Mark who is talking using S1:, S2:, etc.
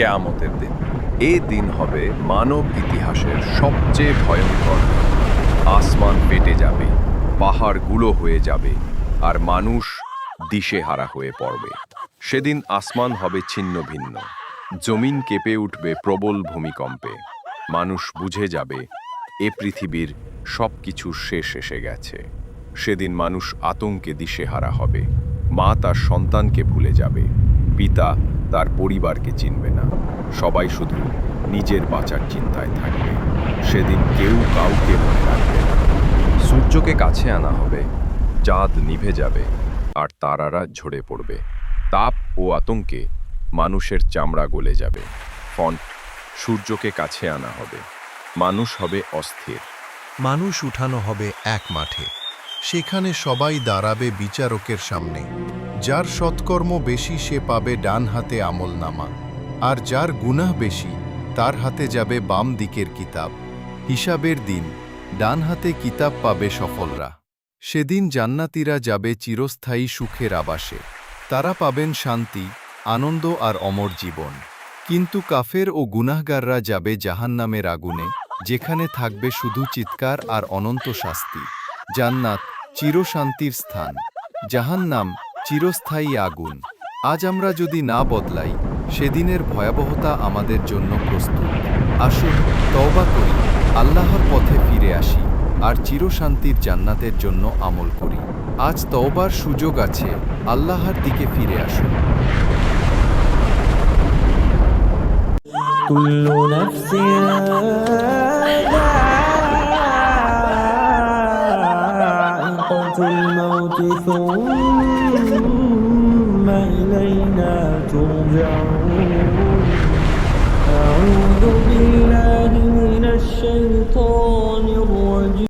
S1: কেয়ামতের দিন। এ দিন হবে মানব ইতিহাসের সবচেয়ে ভয়ঙ্কর আসমান পেটে যাবে পাহাড়গুলো হয়ে যাবে, আর মানুষ দিশেহারা হয়ে পড়বে। সেদিন আসমান হবে ছিন্ন ভিন্ন। জমিন কেঁপে উঠবে প্রবল ভূমিকম্পে। মানুষ বুঝে যাবে, এ পৃথিবীর সব কিছু শেষ এসে গেছে। সেদিন মানুষ আতঙ্কে দিশেহারা হবে। মা তার সন্তানকে ভুলে যাবে। পিতা তার পরিবারকে চিনবে না। সবাই শুধু নিজের বাঁচার চিন্তায় থাকবে। সেদিন কেউ কাউকে মনে রাখবে না। সূর্যকে কাছে আনা হবে। চাঁদ নিভে যাবে আর তারারা ঝরে পড়বে। তাপ ও আতঙ্কে মানুষের চামড়া গলে যাবে। ফন্ট, সূর্যকে কাছে আনা হবে। মানুষ হবে অস্থির।
S2: মানুষ উঠানো হবে এক মাঠে। সেখানে সবাই দাঁড়াবে বিচারকের সামনে। যার সৎকর্ম বেশি সে পাবে ডান হাতে আমল নামা আর যার গুনাহ বেশি, তার হাতে যাবে বাম দিকের কিতাব। হিসাবের দিন, ডান হাতে কিতাব পাবে সফলরা। সেদিন জান্নাতীরা যাবে চিরস্থায়ী সুখের আবাসে। তারা পাবেন শান্তি, আনন্দ আর অমর জীবন। কিন্তু কাফের ও গুনাহগাররা যাবে জাহান্নামের আগুনে, যেখানে থাকবে শুধু চিৎকার আর অনন্ত শাস্তি। জান্নাত, চিরশান্তির স্থান। জাহান্নাম চিরস্থায়ী আগুন আজ আমরা যদি না বদলাই সেদিনের ভয়াবহতা আমাদের জন্য প্রস্তুত আসুন তওবা করি আল্লাহর পথে ফিরে আসি আর চিরশান্তির জান্নাতের জন্য আমল করি আজ তওবার সুযোগ আছে আল্লাহর দিকে ফিরে আসুন
S3: كل نفس ثم إلينا ترجعون أعوذ